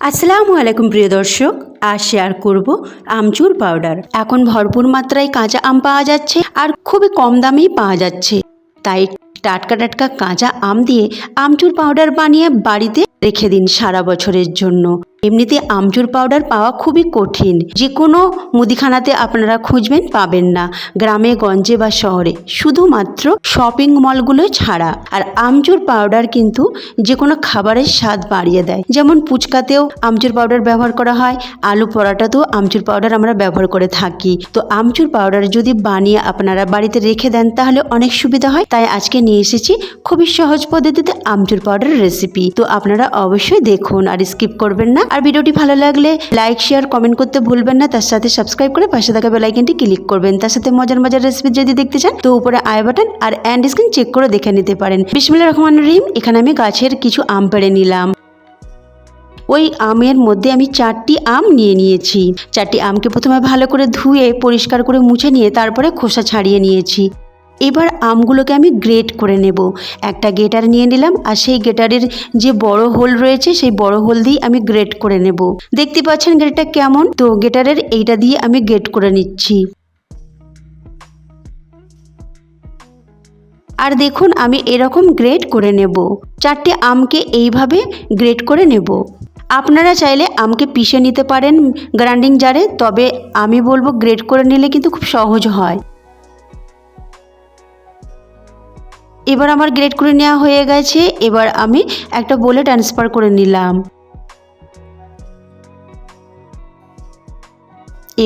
আসসালামু আলাইকুম প্রিয় দর্শক, আজ শেয়ার করব আমচুর পাউডার এখন ভরপুর মাত্রায় কাঁচা আম পাওয়া যাচ্ছে আর খুবই কম দামেই পাওয়া যাচ্ছে। তাই টাটকা টাটকা কাঁচা আম দিয়ে আমচুর পাউডার বানিয়ে বাড়িতে রেখে দিন সারা বছরের জন্য। এমনিতে আমচুর পাউডার পাওয়া খুবই কঠিন। যে কোনো মুদিখানাতে আপনারা খুঁজবেন পাবেন না। গ্রামে, গঞ্জে বা শহরে। শুধুমাত্র শপিং মলগুলো ছাড়া। আর আমচুর পাউডার কিন্তু যে কোনো খাবারের স্বাদ বাড়িয়ে দেয়। যেমন ফুচকাতেও আমচুর পাউডার ব্যবহার করা হয়। আলু পরাটাতেও আমচুর পাউডার আমরা ব্যবহার করে থাকি। তো আমচুর পাউডার যদি বানিয়ে আপনারা বাড়িতে রেখে দেন, তাহলে অনেক সুবিধা হয়। তাই আজকে নিয়ে এসেছি খুবই সহজ পদ্ধতিতে আমচুর পাউডার রেসিপি তো আপনারা অবশ্যই দেখুন আর স্কিপ করবেন না। আর ভিডিওটি ভালো লাগলে লাইক শেয়ার কমেন্ট করতে ভুলবেন না। তার সাথে সাবস্ক্রাইব করে পাশে থাকা বেলাইকনটি ক্লিক করবেন। তার সাথে মজার মজার রেসিপি যদি দেখতে চান, তো উপরে আই বাটন আর অ্যান্ড স্ক্রিন চেক করে দেখে নিতে পারেন। বিসমিল্লা রহমান রহিম, এখানে আমি গাছের কিছু আম পেড়ে নিলাম। ওই আমের মধ্যে আমি চারটি আম নিয়ে নিয়েছি। চারটি আমকে প্রথমে ভালো করে ধুয়ে, পরিষ্কার করে মুছে নিয়ে তারপরে খোসা ছাড়িয়ে নিয়েছি। এবার আমগুলোকে আমি গ্রেট করে নেব। একটা গেটার নিয়ে নিলাম আর সেই গেটারের যে বড় হোল রয়েছে, সেই বড় হোল দিয়ে আমি গ্রেট করে নেব। দেখতে পাচ্ছেন গ্রেটটা কেমন? তো গেটারের এইটা দিয়ে আমি গ্রেট করে নিচ্ছি। আর দেখুন, আমি এরকম গ্রেট করে নেব। চারটে আমকে এইভাবে গ্রেট করে নেব। আপনারা চাইলে আমকে পিষে নিতে পারেন গ্রাইন্ডিং জারে তবে আমি বলব গ্রেট করে নিলে কিন্তু খুব সহজ হয়। এবার আমার গ্রেড করে নেওয়া হয়ে গেছে, এবার আমি একটা বোলে ট্রান্সফার করে নিলাম।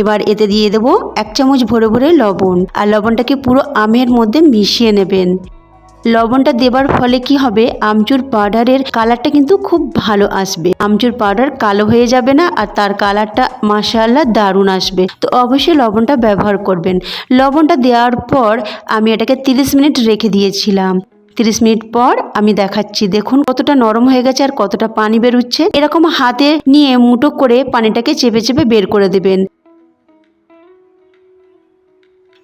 এবার এতে দিয়ে দেবো এক চামচ ভরে ভরে লবণ, আর লবণটাকে পুরো আমের মধ্যে মিশিয়ে নেবেন। লবণটা দেবার ফলে কি হবে? আমচুর পাউডারের কালারটা কিন্তু খুব ভালো আসবে। আমচুর পাউডার কালো হয়ে যাবে না আর তার কালারটা মাসাল্লাহ দারুণ আসবে। তো অবশ্যই লবণটা ব্যবহার করবেন। লবণটা দেওয়ার পর আমি এটাকে তিরিশ মিনিট রেখে দিয়েছিলাম। তিরিশ মিনিট পর আমি দেখাচ্ছি, দেখুন কতটা নরম হয়ে গেছে আর কতটা পানি বেরোচ্ছে। এরকম হাতে নিয়ে মুটো করে পানিটাকে চেপে চেপে বের করে দেবেন।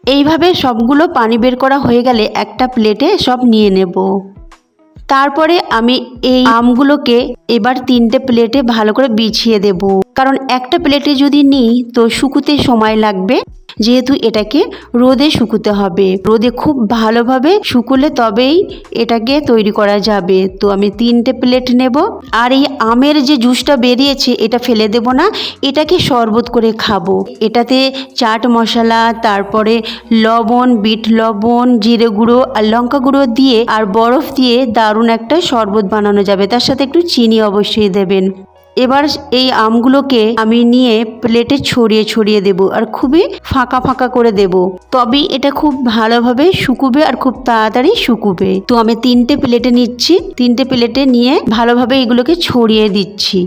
এইভাবে সবগুলো পানি বের করা হয়ে গেলে একটা প্লেটে সব নিয়ে নেব। তারপরে আমি এই আমগুলোকে এবার তিনটে প্লেটে ভালো করে বিছিয়ে দেব। কারণ একটা প্লেটে যদি নিই তো শুকুতে সময় লাগবে। যেহেতু এটাকে রোদে শুকুতে হবে। রোদে খুব ভালোভাবে শুকুলে তবেই এটাকে তৈরি করা যাবে। তো আমি তিনটে প্লেট নেব। আর এই আমের যে জুসটা বেরিয়েছে, এটা ফেলে দেব না। এটাকে শরবত করে খাব। এটাতে চাট মশলা, তারপরে লবণ, বিট লবণ, জিরে গুঁড়ো আর লঙ্কা গুঁড়ো দিয়ে আর বরফ দিয়ে দারুণ একটা শরবত বানানো যাবে। তার সাথে একটু চিনি অবশ্যই দেবেন। এবার এই আমগুলোকে আমি নিয়ে প্লেটে ছড়িয়ে ছড়িয়ে দেব আর খুবই ফাঁকা ফাঁকা করে দেব। তবে এটা খুব ভালোভাবে শুকুবে আর খুব তাড়াতাড়ি শুকুবে। তো আমি তিনটে প্লেটে নিচ্ছি। তিনটে প্লেটে নিয়ে ভালোভাবে এগুলোকে ছড়িয়ে দিচ্ছি।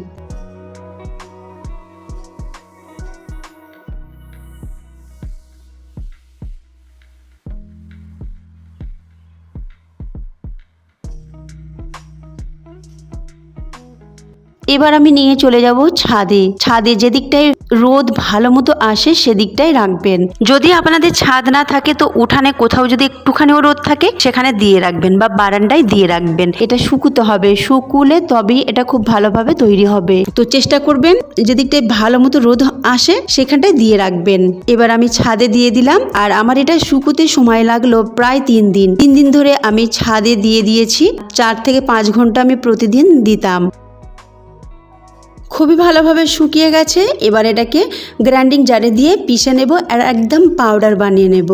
এবার আমি নিয়ে চলে যাব ছাদে। ছাদে যে দিকটায় রোদ ভালো মতো আসে সেদিকটাই রাখবেন। যদি আপনাদের ছাদ না থাকে, তো উঠানে কোথাও যদি একটুখানিও রোদ থাকে, সেখানে দিয়ে রাখবেন বা বারান্দায় দিয়ে রাখবেন। এটা শুকুতে হবে। শুকুলে তবেই এটা খুব ভালোভাবে তৈরি হবে। তো চেষ্টা করবেন, যে দিকটায় ভালো মতো রোদ আসে, সেখানটায় দিয়ে রাখবেন। এবার আমি ছাদে দিয়ে দিলাম, আর আমার এটা শুকুতে সময় লাগল প্রায় তিন দিন। তিন দিন ধরে আমি ছাদে দিয়ে দিয়েছি। চার থেকে পাঁচ ঘণ্টা আমি প্রতিদিন দিতাম। খুবই ভালোভাবে শুকিয়ে গেছে। এবার এটাকে গ্রাইন্ডিং জারে দিয়ে পিষে নেব আর একদম পাউডার বানিয়ে নেব।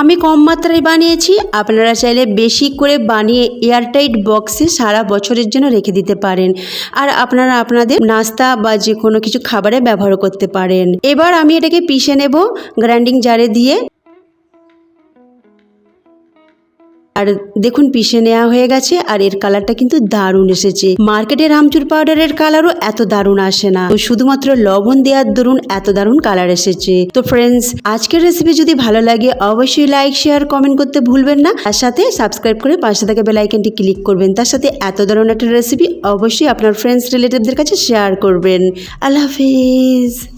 আমি কম মাত্রায় বানিয়েছি, আপনারা চাইলে বেশি করে বানিয়ে এয়ারটাইট বক্সে সারা বছরের জন্য রেখে দিতে পারেন। আর আপনারা আপনাদের নাস্তা বা যে কোনো কিছু খাবারে ব্যবহার করতে পারেন। এবার আমি এটাকে পিষে নেব গ্রাইন্ডিং জারে দিয়ে। আর দেখুন, পিষে নেওয়া হয়ে গেছে আর এর কালারটা কিন্তু দারুণ এসেছে। মার্কেটের আমচুর পাউডারের কালারও এত দারুণ আসে না। তো শুধুমাত্র লবণ দেওয়ার দরুন এত দারুণ কালার এসেছে। তো ফ্রেন্ডস আজকের রেসিপি যদি ভালো লাগে, অবশ্যই লাইক শেয়ার কমেন্ট করতে ভুলবেন না। তার সাথে সাবস্ক্রাইব করে পাশে থাকা বেলাইকনটি ক্লিক করবেন। তার সাথে এত দারুণ একটা রেসিপি অবশ্যই আপনার ফ্রেন্ডস রিলেটিভদের কাছে শেয়ার করবেন। আল্লাহ হাফিজ।